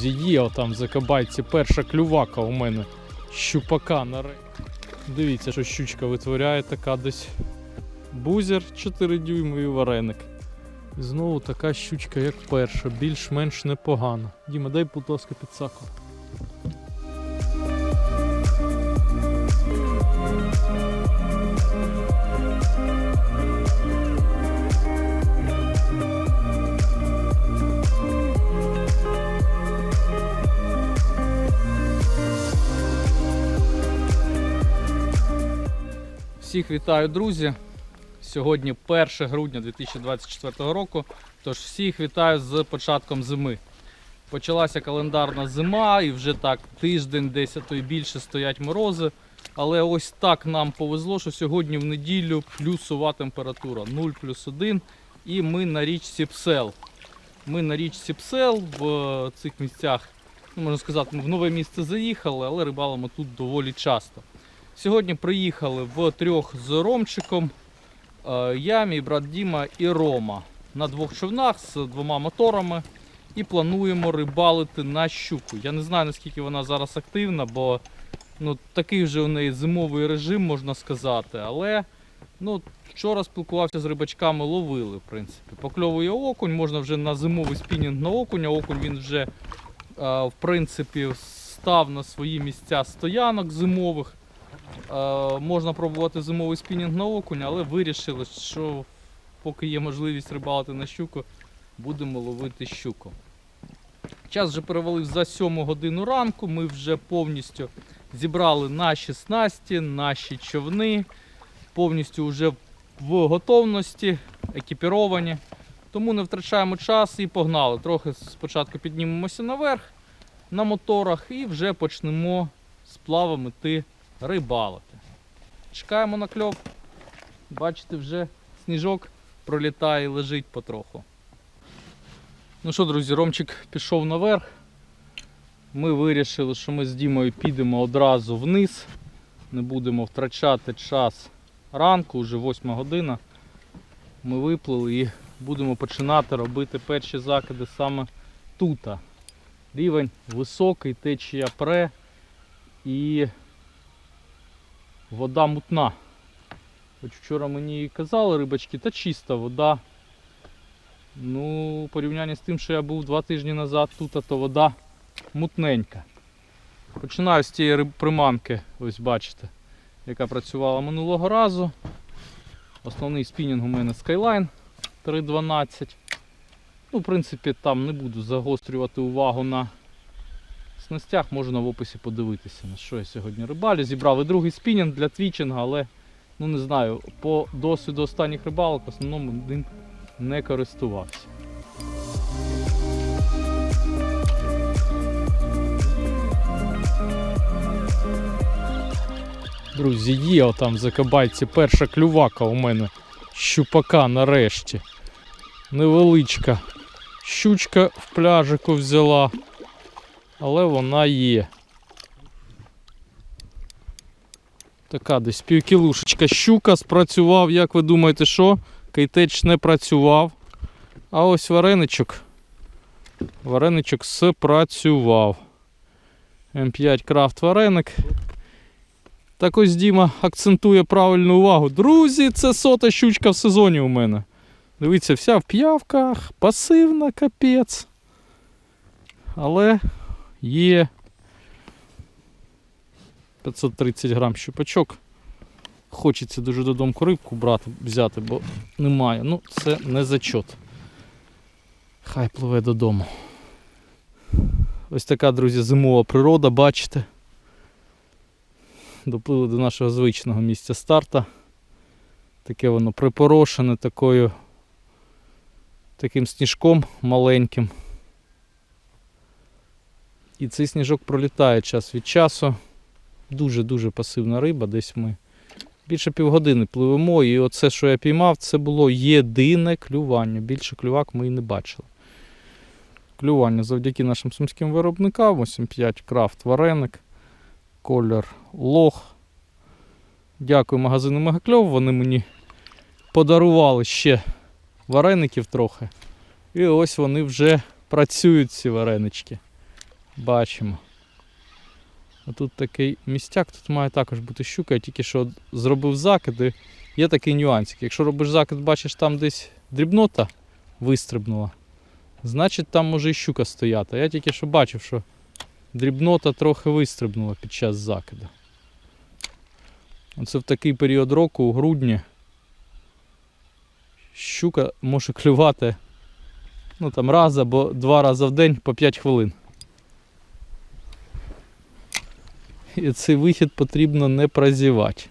Друзі, є отам закабайці перша клювака у мене. Щупака на рей. Дивіться, що щучка витворяє така десь. Бузер 4 дюймовий вареник. І знову така щучка, як перша, більш-менш непогана. Діма, дай, будь ласка, підсаку. Всіх вітаю, друзі. Сьогодні 1 грудня 2024 року. Тож всіх вітаю з початком зими. Почалася календарна зима, і вже так тиждень, десь а то й більше стоять морози. Але ось так нам повезло, що сьогодні в неділю плюсова температура 0 плюс 1. І ми на річці Псел. Ми на річці Псел в е, цих місцях, ну, можна сказати, ми в нове місце заїхали, але рибалимо тут доволі часто. Сьогодні приїхали в трьох з Ромчиком. Е, Я, мій брат Діма і Рома на двох човнах з двома моторами. І плануємо рибалити на щуку. Я не знаю наскільки вона зараз активна, бо ну, такий вже у неї зимовий режим, можна сказати. Але ну, вчора спілкувався з рибачками, ловили, в принципі. Покльовує окунь, можна вже на зимовий спінінг на окуня. Окунь він вже е, в принципі став на свої місця стоянок зимових. Е, можна пробувати зимовий спінінг на окунь, але вирішили, що поки є можливість рибалити на щуку, будемо ловити щуку. Час вже перевалив за 7 годину ранку. Ми вже повністю зібрали наші снасті, наші човни, повністю вже в готовності, екіпіровані. Тому не втрачаємо час і погнали. Трохи спочатку піднімемося наверх на моторах і вже почнемо з плавом іти рибалити. Чекаємо на кльов. Бачите, вже сніжок пролітає лежить потроху. Ну що, друзі, Ромчик пішов наверх. Ми вирішили, що ми з Дімою підемо одразу вниз. Не будемо втрачати час ранку, вже 8 година. Ми виплили і будемо починати робити перші закиди саме тут. Рівень високий, течія пре і вода мутна. Хоч вчора мені казали рибачки, та чиста вода. Ну, у порівнянні з тим, що я був два тижні назад тут, то вода мутненька. Починаю з тієї риб- приманки, ось бачите, яка працювала минулого разу. Основний спінінг у мене Skyline 3.12. Ну, в принципі, там не буду загострювати увагу на снастях, можна в описі подивитися, на що я сьогодні рибалю. Зібрав і другий спінінг для твічинга, але ну не знаю, по досвіду останніх рибалок в основному ним не користувався. Друзі, є отам за кабайці перша клювака у мене. Щупака нарешті. Невеличка. Щучка в пляжику взяла. Але вона є. Така десь півкілушечка щука спрацював, як ви думаєте, що? Кейтеч не працював. А ось вареничок. Вареничок спрацював. М5 крафт вареник. Так ось Діма акцентує правильну увагу. Друзі, це сота щучка в сезоні у мене. Дивіться, вся в п'явках, пасивна, капець. Але є 530 грам щупачок. Хочеться дуже додому рибку брати, взяти, бо немає. Ну, це не зачот. Хай пливе додому. Ось така, друзі, зимова природа, бачите. Доплили до нашого звичного місця старта. Таке воно припорошене такою таким сніжком маленьким. І цей сніжок пролітає час від часу. Дуже-дуже пасивна риба. Десь ми більше півгодини пливемо. І оце, що я піймав, це було єдине клювання. Більше клювак ми і не бачили. Клювання завдяки нашим сумським виробникам. 8.5 крафт вареник, колір лох. Дякую магазину Мегакльов. Вони мені подарували ще вареників трохи. І ось вони вже працюють, ці варенички. Бачимо. А тут такий містяк, тут має також бути щука. Я тільки що зробив закиди. Є такий нюансик. Якщо робиш закид, бачиш, там десь дрібнота вистрибнула, значить там може і щука стояти. Я тільки що бачив, що дрібнота трохи вистрибнула під час закиду. Оце в такий період року, у грудні, щука може клювати ну, там, раз або два рази в день по 5 хвилин. І цей вихід потрібно не прозівати.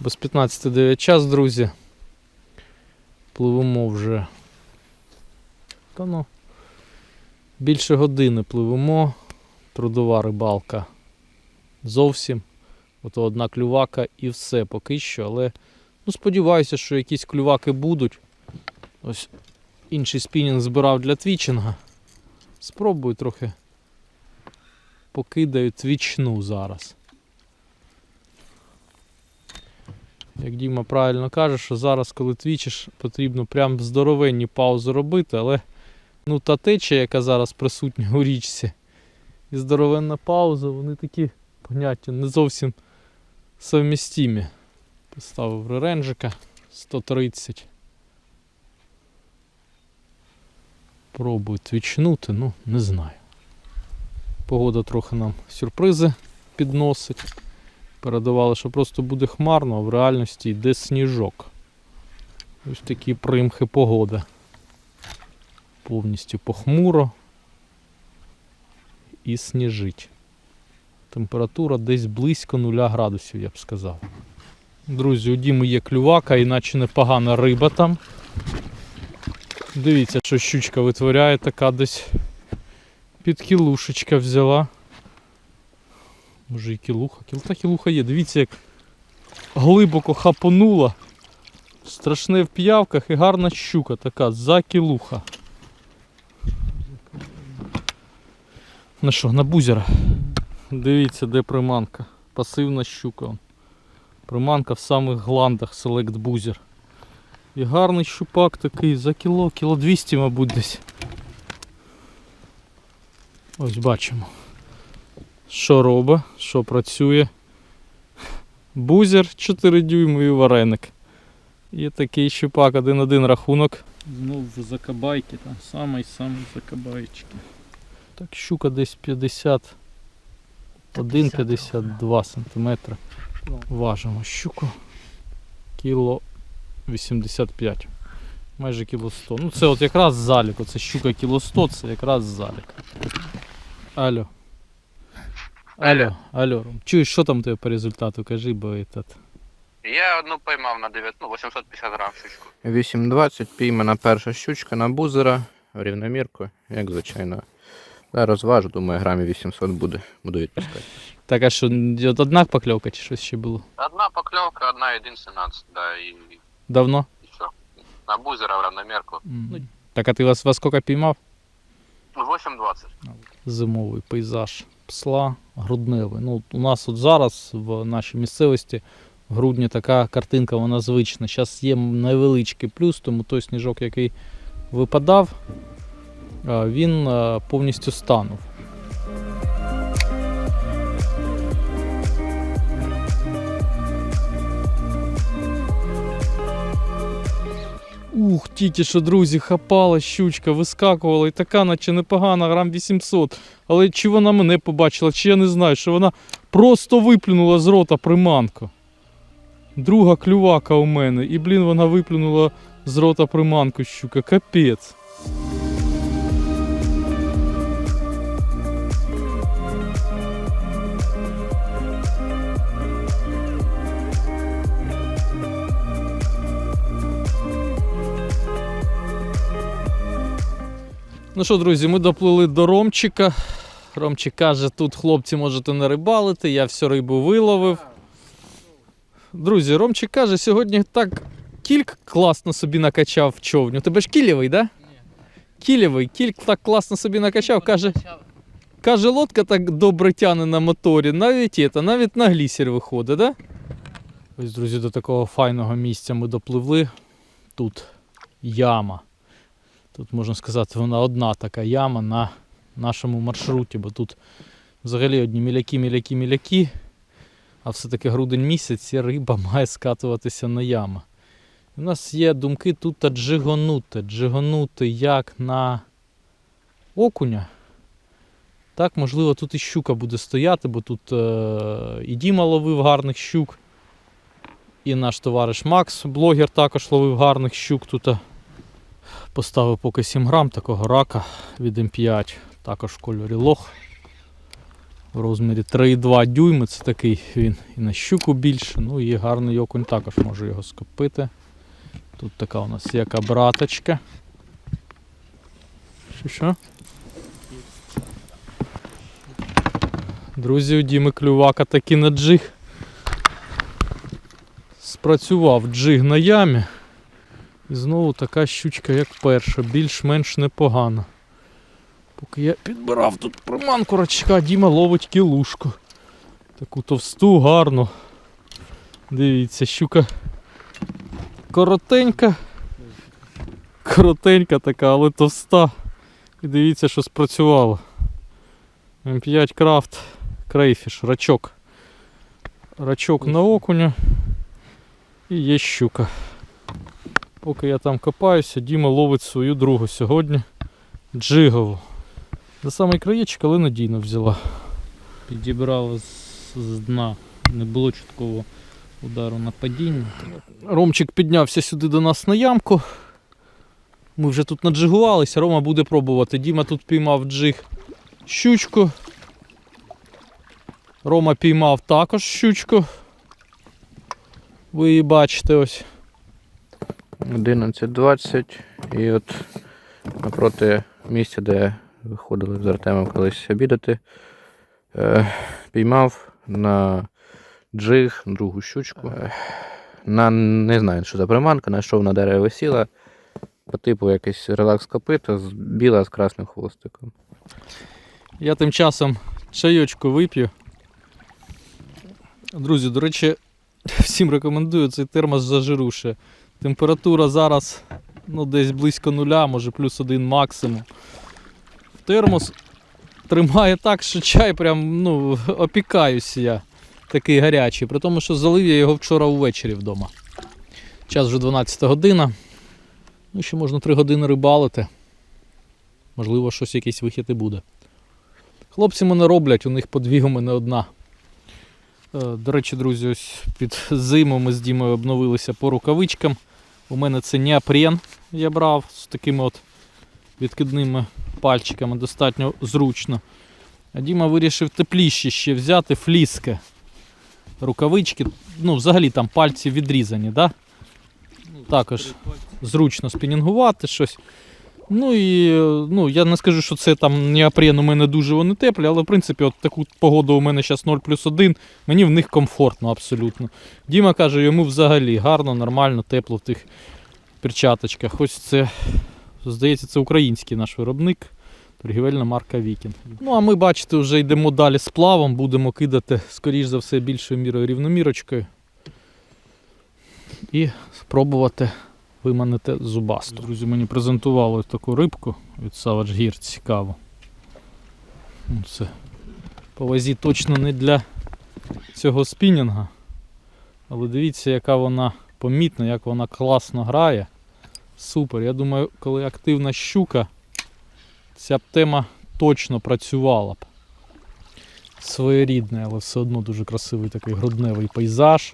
Бо з 15 час, друзі. Пливемо вже. Та ну. Більше години пливемо. Трудова рибалка. Зовсім. Ото одна клювака і все поки що. Але ну, сподіваюся, що якісь клюваки будуть. Ось інший спінінг збирав для твічинга. Спробую трохи покидаю твічну зараз. Як Діма правильно каже, що зараз, коли твічиш, потрібно прям здоровенні паузи робити, але ну, та течія, яка зараз присутня у річці, і здоровенна пауза, вони такі поняття не зовсім совмістимі. Поставив реренжика 130. Пробую твічнути, ну не знаю. Погода трохи нам сюрпризи підносить. Передавали, що просто буде хмарно, а в реальності йде сніжок. Ось такі примхи погоди. Повністю похмуро і сніжить. Температура десь близько 0 градусів, я б сказав. Друзі, у Діми є клювака, іначе непогана риба там. Дивіться, що щучка витворяє, така десь під кілушечка взяла. Може і кілуха. Кіл... Та кілуха є. Дивіться, як глибоко хапонула. Страшне в п'явках і гарна щука така за кілуха. На що, на бузера? Дивіться, де приманка. Пасивна щука. Приманка в самих гландах Select Бузер. І гарний щупак такий за кіло, кіло 200, мабуть, десь. Ось бачимо. Що робить, що працює. Бузер 4 дюйми і вареник. І такий щупак, один-один рахунок. Знову в закабайки, там самий-самий закабайчики. Так, щука десь 51-52 см. Важимо щуку. Кіло 85. Майже кіло 100. Ну це от якраз залік. Оце щука кіло 100, це якраз залік. Алло. Алло, алло. Ром. Чуєш, що там тебе по результату? Кажи, бо этот. Я одну поймав на 9, ну, 850 грам щучку. 8.20 піймана перша щучка на бузера в рівномірку, як звичайно. Зараз важу, думаю, грамів 800 буде. Буду відпускати. Так, а що, от одна покльовка чи щось ще було? Одна поклевка, одна единственная, да, и, Давно? и все. На бузера в равномерку. Ну, так, а ти вас во скільки піймав? Ну, 8.20. Зимовий пейзаж псла грудневий. Ну, у нас от зараз в нашій місцевості в грудні така картинка, вона звична. Зараз є невеличкий плюс, тому той сніжок, який випадав, він повністю станув. Ух, тільки що, друзі, хапала щучка, вискакувала і така, наче непогана, грам 800. Але чи вона мене побачила, чи я не знаю, що вона просто виплюнула з рота приманку. Друга клювака у мене. І, блін, вона виплюнула з рота приманку щука. Капець. Ну що, друзі, ми доплили до Ромчика. Ромчик каже, тут хлопці можете не рибалити, я всю рибу виловив. Друзі, Ромчик каже, сьогодні так кільк класно собі накачав в човні. У тебе ж кілєвий? Да? Кілєвий, кільк так класно собі накачав. Каже, каже, лодка так добре тяне на моторі, навіть это, навіть на глісер виходить, да? Ось, друзі, до такого файного місця ми допливли. Тут яма. Тут можна сказати, вона одна така яма на нашому маршруті, бо тут взагалі одні міляки, міляки, міляки. А все-таки грудень місяць і риба має скатуватися на ями. У нас є думки тут джигонути. Джигонути як на окуня. Так, можливо, тут і щука буде стояти, бо тут е- і Діма ловив гарних щук. І наш товариш Макс, блогер, також ловив гарних щук тут. Поставив поки 7 грам такого рака від М5, також в кольорі лох. В розмірі 3,2 дюйми. Це такий він і на щуку більше. Ну і гарний окунь також можу його скопити. Тут така у нас яка браточка. Що що? Друзі, у Діми клювака таки на джиг. Спрацював джиг на ямі. І знову така щучка, як перша, більш-менш непогана. Поки я підбирав тут приманку рачка, Діма ловить кілушку. Таку товсту, гарну. Дивіться, щука коротенька. Коротенька така, але товста. І дивіться, що спрацювало. М5 крафт крейфіш, рачок. Рачок на окуня. І є щука. Поки я там копаюся, Діма ловить свою другу сьогодні. Джигову. За самий краєчок, але надійно взяла. Підібрала з, з дна. Не було чіткого удару на падіння. Ромчик піднявся сюди до нас на ямку. Ми вже тут наджигувалися, Рома буде пробувати. Діма тут піймав джиг щучку. Рома піймав також щучку. Ви її бачите ось. 11.20 і от напроти місця, де виходили з Артемом колись обідати, е, піймав на джиг другу щучку. Е, на не знаю, що за приманка, знайшов на дереві висіла. По типу якийсь релакс копито, з- біла з красним хвостиком. Я тим часом чайочку вип'ю. Друзі, до речі, всім рекомендую цей термос зажируше. Температура зараз ну, десь близько нуля, може плюс один максимум. Термос тримає так, що чай прям ну, опікаюся я. Такий гарячий. При тому, що залив я його вчора ввечері вдома. Час вже 12 година. Ну, ще можна 3 години рибалити. Можливо, щось якийсь вихід і буде. Хлопці мене роблять, у них по у мене одна. Е, До речі, друзі, ось під зиму ми з Дімою обновилися по рукавичкам. У мене це неопрен я брав з такими от відкидними пальчиками, достатньо зручно. А Діма вирішив тепліші ще взяти фліски. Рукавички, ну, взагалі там пальці відрізані, да? Також зручно спінінгувати щось. Ну і ну, я не скажу, що це там неопрен у мене дуже вони теплі, але в принципі от таку погоду у мене зараз 0 плюс 1, мені в них комфортно абсолютно. Діма каже, йому взагалі гарно, нормально, тепло в тих перчаточках. Ось це, здається, це український наш виробник. Торгівельна марка Вікінг. Ну а ми, бачите, вже йдемо далі з плавом, будемо кидати, скоріш за все, більшою мірою рівномірочкою. І спробувати виманити зубасту. Друзі, мені презентували таку рибку від Savage Gear, цікаво. Ну, Це по вазі точно не для цього спінінга. Але дивіться, яка вона помітна, як вона класно грає. Супер. Я думаю, коли активна щука, ця б тема точно працювала б. Своєрідний, але все одно дуже красивий такий грудневий пейзаж.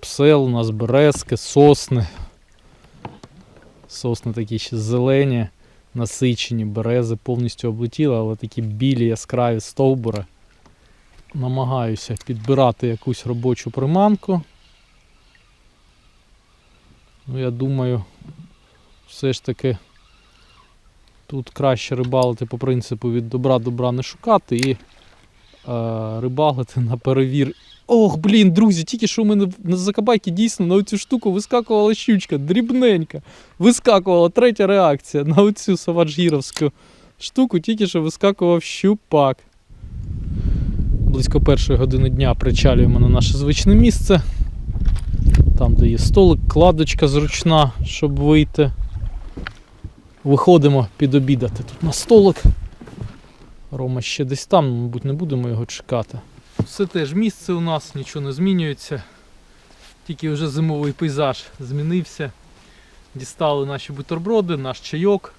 Псел, у нас березки, сосни. Сосни такі ще зелені, насичені, берези повністю облетіли, але такі білі яскраві стовбури. Намагаюся підбирати якусь робочу приманку. Ну, я думаю, все ж таки тут краще рибалити по принципу від добра добра не шукати і е, рибалити на перевір. Ох, блін, друзі, тільки що у мене на закабайки дійсно на оцю штуку вискакувала щучка, дрібненька. Вискакувала третя реакція на оцю саваджгіровську штуку, тільки що вискакував щупак. Близько першої години дня причалюємо на наше звичне місце. Там, де є столик, кладочка зручна, щоб вийти. Виходимо підобідати тут на столик. Рома ще десь там, мабуть, не будемо його чекати. Все теж місце у нас, нічого не змінюється. Тільки вже зимовий пейзаж змінився. Дістали наші бутерброди, наш чайок.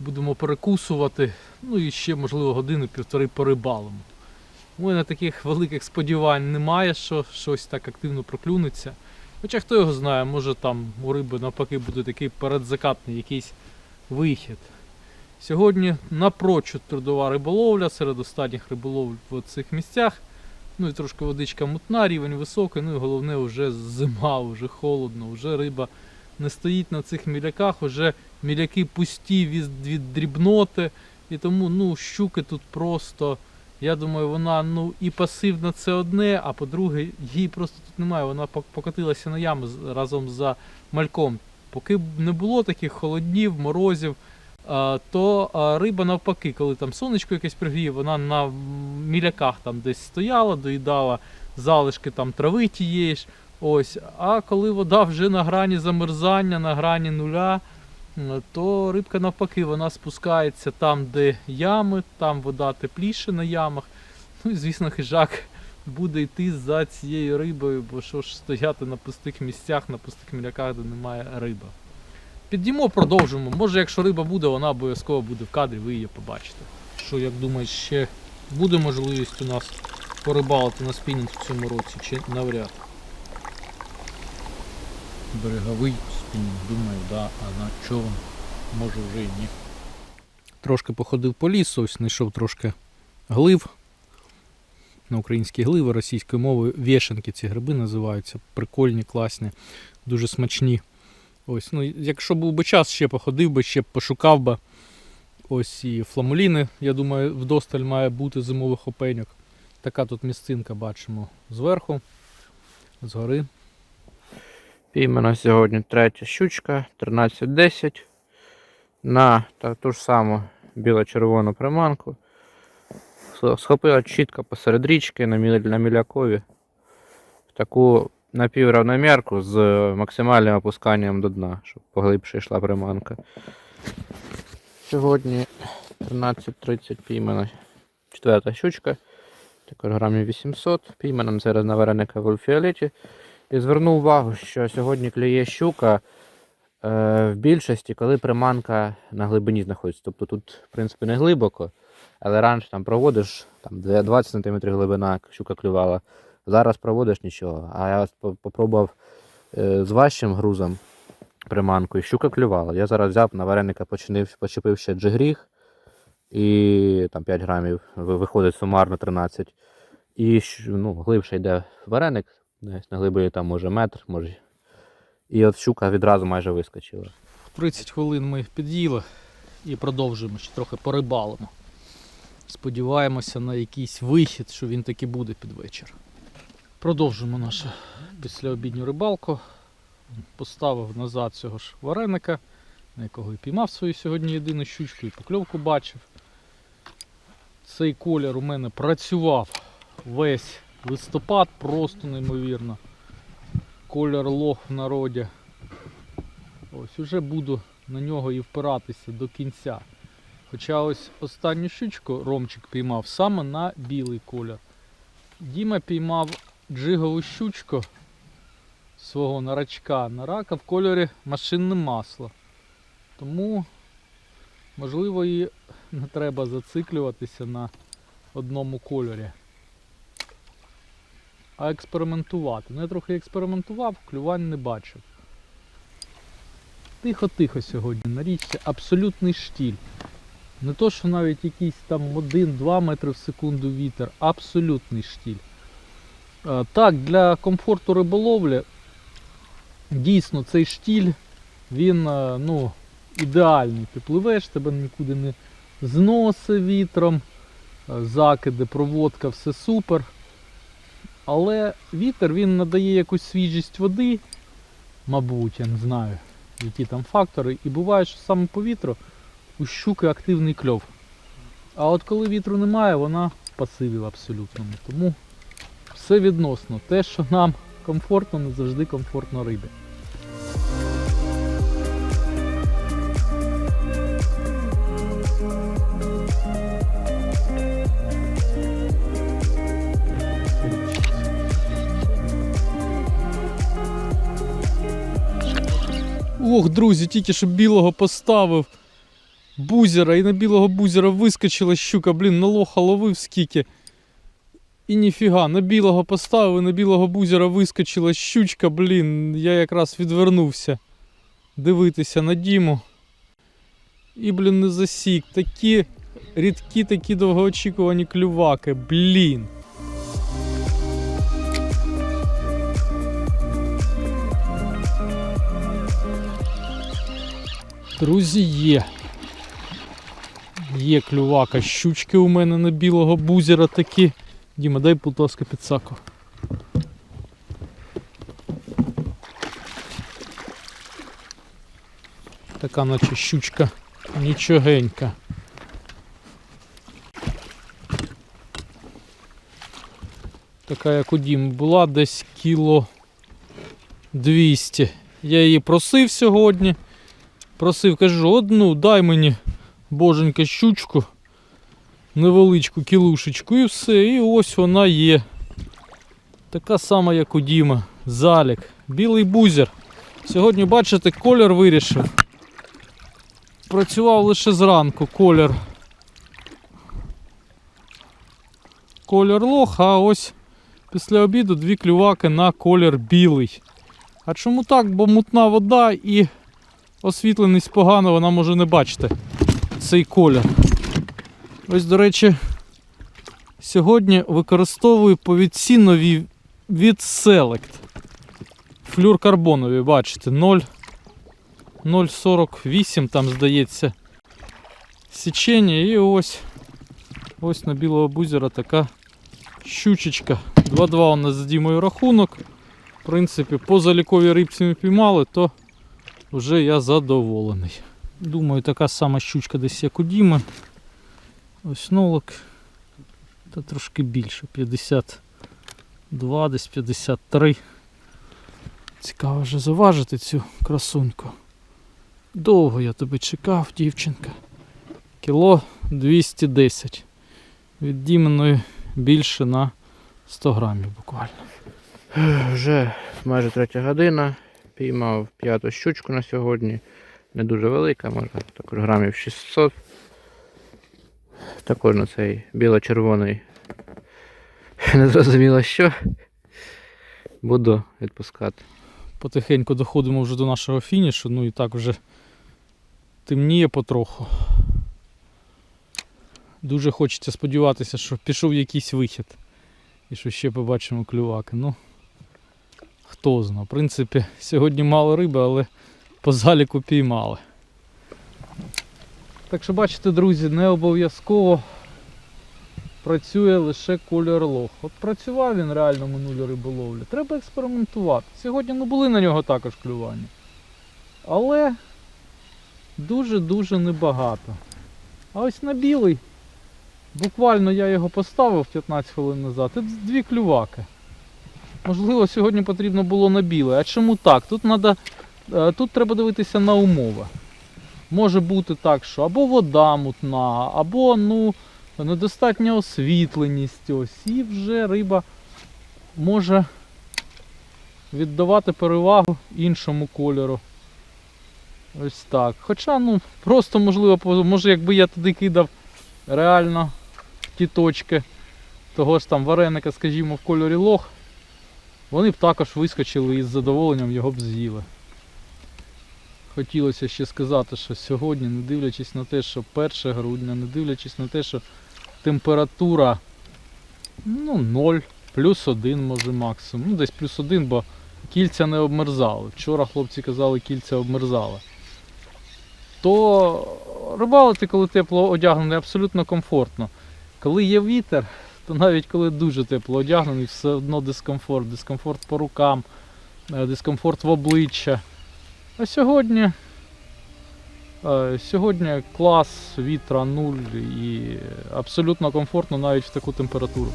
Будемо перекусувати. Ну і ще, можливо, години-півтори порибалимо. У мене таких великих сподівань немає, що щось так активно проклюнеться. Хоча хто його знає, може там у риби навпаки буде такий передзакатний якийсь вихід. Сьогодні напрочуд трудова риболовля серед останніх риболов в цих місцях. Ну і трошки водичка мутна, рівень високий, ну і головне вже зима, вже холодно, вже риба не стоїть на цих міляках, вже міляки пусті від, дрібноти. І тому ну, щуки тут просто. Я думаю, вона ну і пасивна це одне, а по-друге, її просто тут немає. Вона пок- покотилася на яму разом за мальком. Поки не було таких холоднів, морозів, то риба навпаки, коли там сонечко якесь пригріє, вона на міляках там десь стояла, доїдала залишки там трави тієї ж. Ось. А коли вода вже на грані замерзання, на грані нуля, то рибка навпаки вона спускається там, де ями, там вода тепліше на ямах. Ну і звісно, хижак буде йти за цією рибою, бо що ж стояти на пустих місцях, на пустих міляках, де немає риби. Підіймо, продовжимо. Може, якщо риба буде, вона обов'язково буде в кадрі, ви її побачите. Що, як думаєш, ще буде можливість у нас порибалити на спінінг в цьому році, чи навряд? Береговий спінінг, думаю, да, а на човен може вже і ні. Трошки походив по лісу, ось знайшов трошки глив. На українські гливи російською мовою вішенки ці гриби називаються. Прикольні, класні, дуже смачні. Ось, ну, якщо був би час, ще походив би, ще пошукав би. Ось і фламуліни, я думаю, вдосталь має бути зимових опеньок. Така тут місцинка бачимо зверху, згори. Піймана сьогодні третя щучка, 13.10 на та, ту ж саму біло-червону приманку. Сх- Схопила чітко посеред річки на, мілякові. Таку напівравномірку з максимальним опусканням до дна, щоб поглибше йшла приманка. Сьогодні 13.30 піймана четверта щучка. Також грамів 800. Піймана зараз на вареника в ульфіолеті. І звернув увагу, що сьогодні клює щука е, в більшості, коли приманка на глибині знаходиться. Тобто тут, в принципі, не глибоко, але раніше там проводиш там, 20 см глибина, щука клювала. Зараз проводиш нічого. А я попробував е, з важчим грузом приманку, і щука клювала. Я зараз взяв на вареника, починив, почепив ще джигріг, і там 5 грамів виходить сумарно 13. І ну, глибше йде вареник, десь на глибині там може метр, може. І от щука відразу майже вискочила. 30 хвилин ми під'їли і продовжуємо ще трохи порибалимо. Сподіваємося на якийсь вихід, що він таки буде під вечір. Продовжуємо нашу післяобідню рибалку. Поставив назад цього ж вареника, на якого і піймав свою сьогодні єдину щучку, і покльовку бачив. Цей колір у мене працював весь листопад, просто неймовірно. Колір лох в народі. Ось уже буду на нього і впиратися до кінця. Хоча ось останню щучку Ромчик піймав саме на білий колір. Діма піймав джигову щучку свого нарачка на рака в кольорі машинне масло. Тому, можливо, і не треба зациклюватися на одному кольорі. А експериментувати. Ну, я трохи експериментував, клювань не бачив. Тихо-тихо сьогодні на річці, абсолютний штіль. Не то, що навіть якийсь там 1-2 метри в секунду вітер, абсолютний штіль. Е, Так, для комфорту риболовлі дійсно цей штіль, він е, ну, ідеальний. Ти пливеш, тебе нікуди не зносить вітром, е, закиди, проводка, все супер. Але вітер він надає якусь свіжість води, мабуть, я не знаю які там фактори, і буває, що саме по вітру у щуки активний кльов. А от коли вітру немає, вона в пасиві в абсолютному. Тому все відносно. Те, що нам комфортно, не завжди комфортно рибі. Ох, друзі, тільки що білого поставив бузера і на білого бузера вискочила щука, блін, налоха ловив скільки. І ніфіга, на білого поставив, і на білого бузера вискочила щучка, блін, я якраз відвернувся дивитися на Діму. І, блін, не засік. Такі рідкі, такі довгоочікувані клюваки, блін. Друзі, є. Є клювака. Щучки у мене на білого бузера такі. Діма, дай, будь ласка, підсаку. Така наче щучка нічогенька. Така, як у Дім, була десь кіло 200. Я її просив сьогодні. Просив, кажу, одну дай мені, боженька, щучку, невеличку кілушечку і все. І ось вона є. Така сама, як у Діма. Залік. Білий бузер. Сьогодні, бачите, колір вирішив. Працював лише зранку колір. Колір лох, а ось після обіду дві клюваки на колір білий. А чому так? Бо мутна вода і освітленість погана, вона може не бачити цей колір. Ось, до речі, сьогодні використовую повідці нові від Select. Флюркарбонові, бачите, 0,48 там здається січення і ось ось на білого бузера така щучечка. 2-2 у нас з Дімою рахунок. В принципі, по заліковій рибці ми піймали, то вже я задоволений. Думаю, така сама щучка десь як у Діми. Ось нолик. Та трошки більше. 52, десь 53. Цікаво вже заважити цю красуньку. Довго я тебе чекав, дівчинка. Кіло 210. Від Діменої більше на 100 грамів буквально. Вже майже третя година. Піймав п'яту щучку на сьогодні. Не дуже велика, може також грамів 600. Також на цей біло-червоний. Не зрозуміло що. Буду відпускати. Потихеньку доходимо вже до нашого фінішу, ну і так вже темніє потроху. Дуже хочеться сподіватися, що пішов якийсь вихід. І що ще побачимо клюваки. Ну, хто знає. В принципі, сьогодні мало риби, але по заліку піймали. Так що бачите, друзі, не обов'язково працює лише кольор лох. От працював він реально минулі риболовлі. Треба експериментувати. Сьогодні ну, були на нього також клювання. Але дуже-дуже небагато. А ось на білий. Буквально я його поставив 15 хвилин назад. Тут дві клюваки. Можливо, сьогодні потрібно було на білий. А чому так? Тут, надо, е, тут треба дивитися на умови. Може бути так, що або вода мутна, або ну, недостатня освітленість. Ось, і вже риба може віддавати перевагу іншому кольору. Ось так. Хоча, ну, просто можливо, може, якби я туди кидав реально ті точки того ж там вареника, скажімо, в кольорі лох, вони б також вискочили і з задоволенням його б з'їли. Хотілося ще сказати, що сьогодні, не дивлячись на те, що 1 грудня, не дивлячись на те, що температура ну, 0, плюс 1 може максимум. Ну, десь плюс 1, бо кільця не обмерзали. Вчора хлопці казали, кільця обмерзали. То рибалити, коли тепло одягнений, абсолютно комфортно. Коли є вітер, то навіть коли дуже тепло одягнений, все одно дискомфорт. Дискомфорт по рукам, е, дискомфорт в обличчя. А сьогодні, е, сьогодні клас вітра 0 і абсолютно комфортно навіть в таку температуру.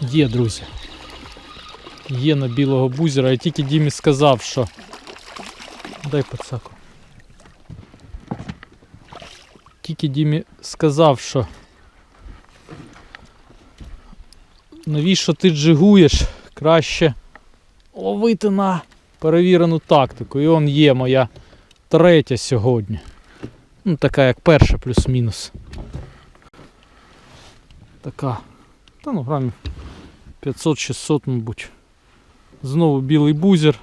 Є, друзі. Є на білого бузера. Я тільки Дімі сказав, що Дай пацаку. Тільки Дімі сказав, що навіщо ти джигуєш? Краще ловити на перевірену тактику. І он є моя третя сьогодні. Ну, така як перша плюс-мінус. Така. Та ну грамів 500-600, мабуть. Знову білий бузер.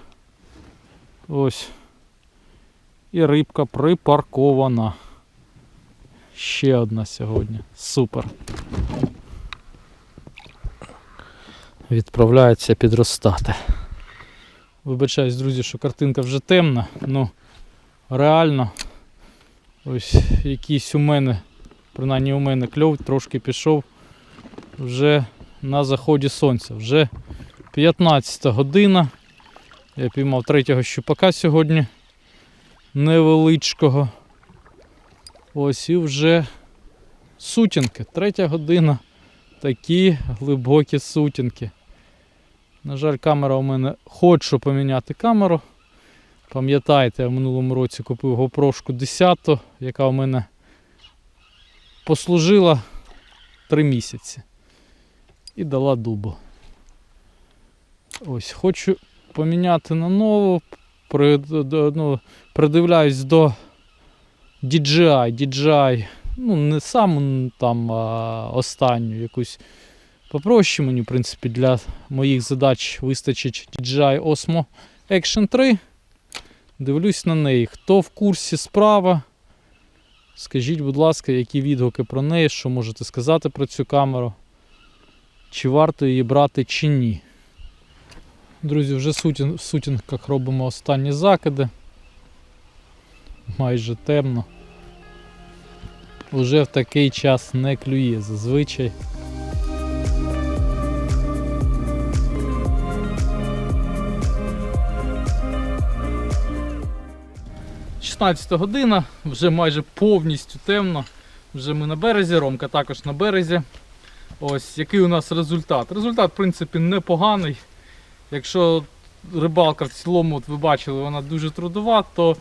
Ось. І рибка припаркована. Ще одна сьогодні. Супер. Відправляється підростати. Вибачаюсь, друзі, що картинка вже темна. Ну, реально, ось якийсь у мене, принаймні у мене кльов трошки пішов вже на заході сонця. Вже 15 година. Я піймав третього щупака сьогодні. Невеличкого. Ось і вже сутінки. Третя година. Такі глибокі сутінки. На жаль, камера у мене хочу поміняти камеру. Пам'ятаєте, я в минулому році купив GoPro 10, яка у мене послужила 3 місяці. І дала дубу. Ось, хочу поміняти на нову. При, ну, придивляюсь до DJI. DJI, ну, не саму там а, останню якусь попроще мені, в принципі, для моїх задач вистачить DJI Osmo Action 3. Дивлюсь на неї. Хто в курсі справа? Скажіть, будь ласка, які відгуки про неї, що можете сказати про цю камеру? Чи варто її брати, чи ні. Друзі, вже в сутінках робимо останні закиди. Майже темно. Уже в такий час не клює зазвичай. 16 година, вже майже повністю темно. Вже ми на березі, Ромка також на березі. Ось який у нас результат. Результат, в принципі, непоганий. Якщо рибалка в цілому, от ви бачили, вона дуже трудова, то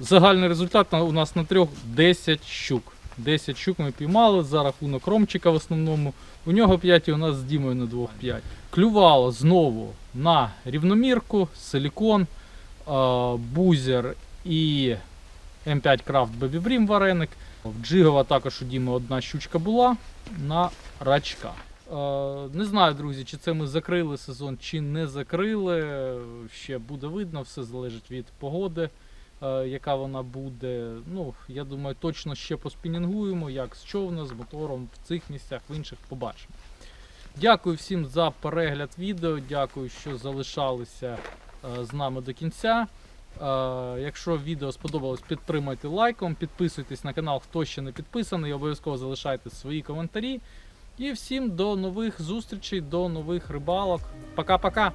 загальний результат у нас на трьох 10 щук. 10 щук ми піймали за рахунок Ромчика в основному. У нього 5 і у нас з Дімою на двох 5. Клювало знову на рівномірку, силікон, бузер і М5 Craft Baby Bream вареник. В Джигова також у Діми одна щучка була на рачка. Е, не знаю, друзі, чи це ми закрили сезон, чи не закрили. Ще буде видно, все залежить від погоди, е, яка вона буде. Ну, я думаю, точно ще поспінінгуємо, як з човна, з мотором в цих місцях, в інших побачимо. Дякую всім за перегляд відео. Дякую, що залишалися е, з нами до кінця. Якщо відео сподобалось, підтримайте лайком, підписуйтесь на канал, хто ще не підписаний, обов'язково залишайте свої коментарі. І всім до нових зустрічей, до нових рибалок. Пока-пока!